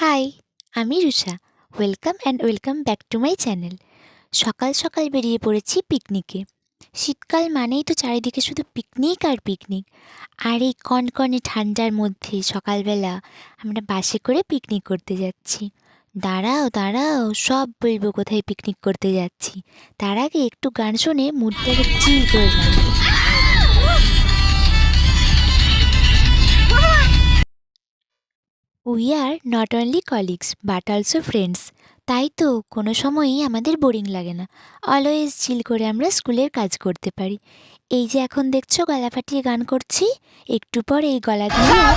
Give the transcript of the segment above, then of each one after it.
High, আমি Rusha welcome and welcome back to my channel সকাল সকাল বেরিয়ে পড়েছি পিকনিকে শীতকাল মানেই তো চারিদিকে শুধু পিকনিক আর পিকনিক আর এই কনকনে ঠান্ডার মধ্যে সকালবেলা আমরা বাসে করে পিকনিক করতে যাচ্ছি। দাঁড়াও দাঁড়াও, সব বলব কোথায় পিকনিক করতে যাচ্ছি। তার আগে একটু গান শুনে মুডটাকে চিল করে we are not only colleagues but also friends তাই তো কোনো সময়ই আমাদের বোরিং লাগে না। অলওয়েজ চিল করে আমরা স্কুলের কাজ করতে পারি। এই যে এখন দেখছ গলা ফাটিয়ে গান করছি, একটু পর এই গলা দিয়ে না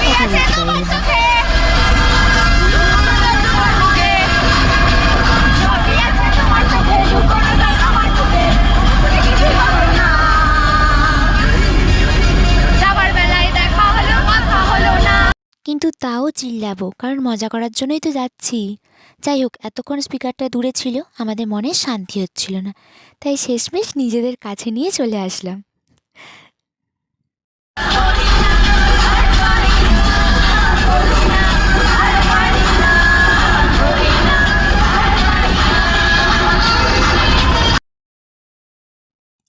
কিন্তু তাও চিল্লাবো, কারণ মজা করার জন্যই তো যাচ্ছি। যাই হোক, এতক্ষণ স্পিকারটা দূরে ছিল, আমাদের মনে শান্তি হচ্ছিল না। তাই শেষমেশ নিজেদের কাছে নিয়ে চলে আসলাম।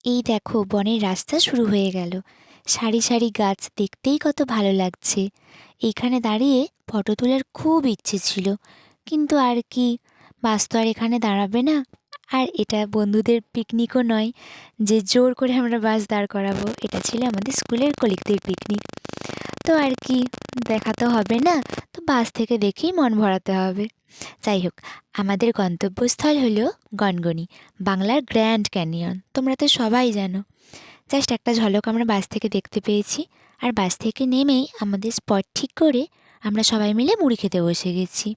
এই দেখো, বনের রাস্তা শুরু হয়ে গেল। সারি সারি গাছ দেখতেই কত ভালো লাগছে। এইখানে দাঁড়িয়ে ফটো তোলার খুব ইচ্ছে ছিল। কিন্তু আর কি, বাস তো আর এখানে দাঁড়াবে না। আর এটা বন্ধুদের পিকনিকও নয়, যে জোর করে আমরা বাস দাঁড় করাবো, এটা ছিল আমাদের স্কুলের কলিগদের পিকনিক তো আর কি, দেখা তো হবে না, তো বাস থেকে দেখেই মন ভরাতে হবে। যাই হোক, আমাদের গন্তব্যস্থল হলো গনগনি, বাংলার গ্র্যান্ড ক্যানিয়ন তোমরা তো সবাই জানো। জাস্ট একটা ঝলক আমরা বাস থেকে দেখতে পেয়েছি। আর বাস থেকে নেমেই আমাদের স্পট ঠিক করে আমরা সবাই মিলে মুড়ি খেতে বসে গেছি।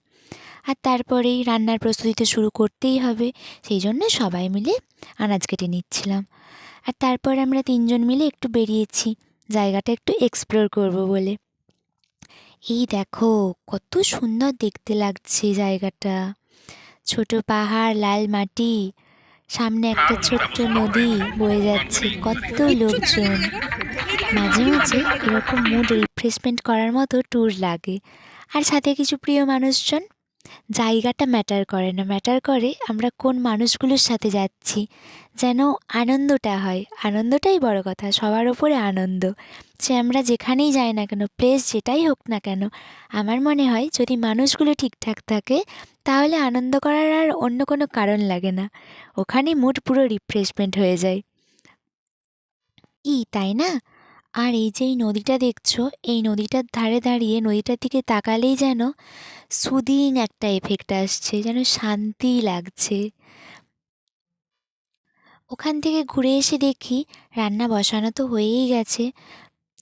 আর তারপরেই রান্নার প্রস্তুতি তো শুরু করতেই হবে, সেই জন্য সবাই মিলে আনাজ কেটে নিচ্ছিলাম। আর তারপর আমরা তিনজন মিলে একটু বেরিয়েছি, জায়গাটা একটু এক্সপ্লোর করব বলে। এই দেখো, কত সুন্দর দেখতে লাগছে জায়গাটা। ছোট পাহাড়, লাল মাটি সামনে একটা ছোট্ট নদী বয়ে যাচ্ছে কত লোকজন। মাঝে মাঝে এরকম মুড রিফ্রেশমেন্ট করার মতো ট্যুর লাগে। আর সাথে কিছু প্রিয় মানুষজন জায়গাটা ম্যাটার করে না। ম্যাটার করে আমরা কোন মানুষগুলোর সাথে যাচ্ছি। যেন আনন্দটা হয়। আনন্দটাই বড় কথা, সবার ওপরে আনন্দ। সে আমরা যেখানেই যাই না কেন প্লেস যেটাই হোক না কেন, আমার মনে হয় যদি মানুষগুলো ঠিকঠাক থাকে, তাহলে আনন্দ করার আর অন্য কোনো কারণ লাগে না। ওখানে মুড পুরো রিফ্রেশমেন্ট হয়ে যায়। ই, তাই না? আর এই যে এই নদীটা দেখছ, এই নদীটার ধারে দাঁড়িয়ে নদীটার দিকে তাকালেই যেন সুদিং একটা এফেক্ট আসছে, যেন শান্তি লাগছে। ওখান থেকে ঘুরে এসে দেখি রান্না বসানো তো হয়েই গেছে।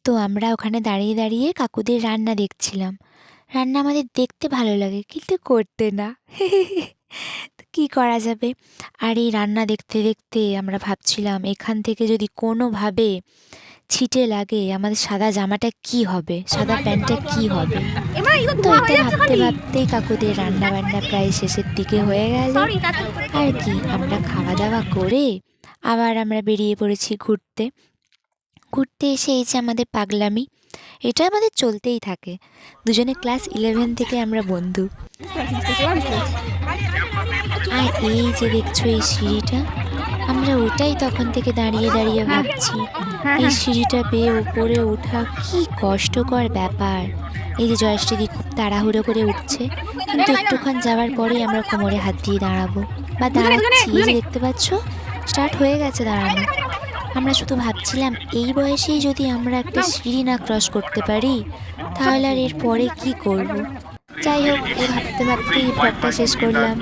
তো আমরা ওখানে দাঁড়িয়ে দাঁড়িয়ে কাকুদের রান্না দেখছিলাম। রান্না আমাদের দেখতে ভালো লাগে, কিন্তু করতে না। তো কী করা যাবে? আর এই রান্না দেখতে দেখতে আমরা ভাবছিলাম এখান থেকে যদি কোনোভাবে ছিটে লাগে আমাদের সাদা জামাটা কি হবে? সাদা প্যান্টটা কি হবে? তো এটা ভাবতে ভাবতেই কাকুদের রান্না বান্না প্রায় শেষের দিকে হয়ে গেল। আর কি আমরা খাওয়া দাওয়া করে আবার আমরা বেরিয়ে পড়েছি ঘুরতে। ঘুরতে এসে এই যে আমাদের পাগলামি এটা আমাদের চলতেই থাকে। দুজনে ক্লাস ইলেভেন থেকে আমরা বন্ধু। আর এই যে দেখছ এই সিঁড়িটা আমরা ওটাই তখন থেকে দাঁড়িয়ে দাঁড়িয়ে ভাবছি। এই সিঁড়িটা বেয়ে উপরে ওঠা কি কষ্টকর ব্যাপার। এই যে জয়শ্রীদি খুব তাড়াহুড়ো করে উঠছে। কিন্তু একটুক্ষণ যাওয়ার পরেই আমরা কোমরে হাত দিয়ে দাঁড়াবো। বা দাঁড়াচ্ছি এই যে দেখতে পাচ্ছ? স্টার্ট হয়ে গেছে দাঁড়ানো। আমরা শুধু ভাবছিলাম এই বয়সেই যদি আমরা একটা সিঁড়ি না ক্রস করতে পারি তাহলে আর এর পরে কি করব? যাই হোক এই ভাবতে ভাবতে এই ব্লগটা শেষ করলাম।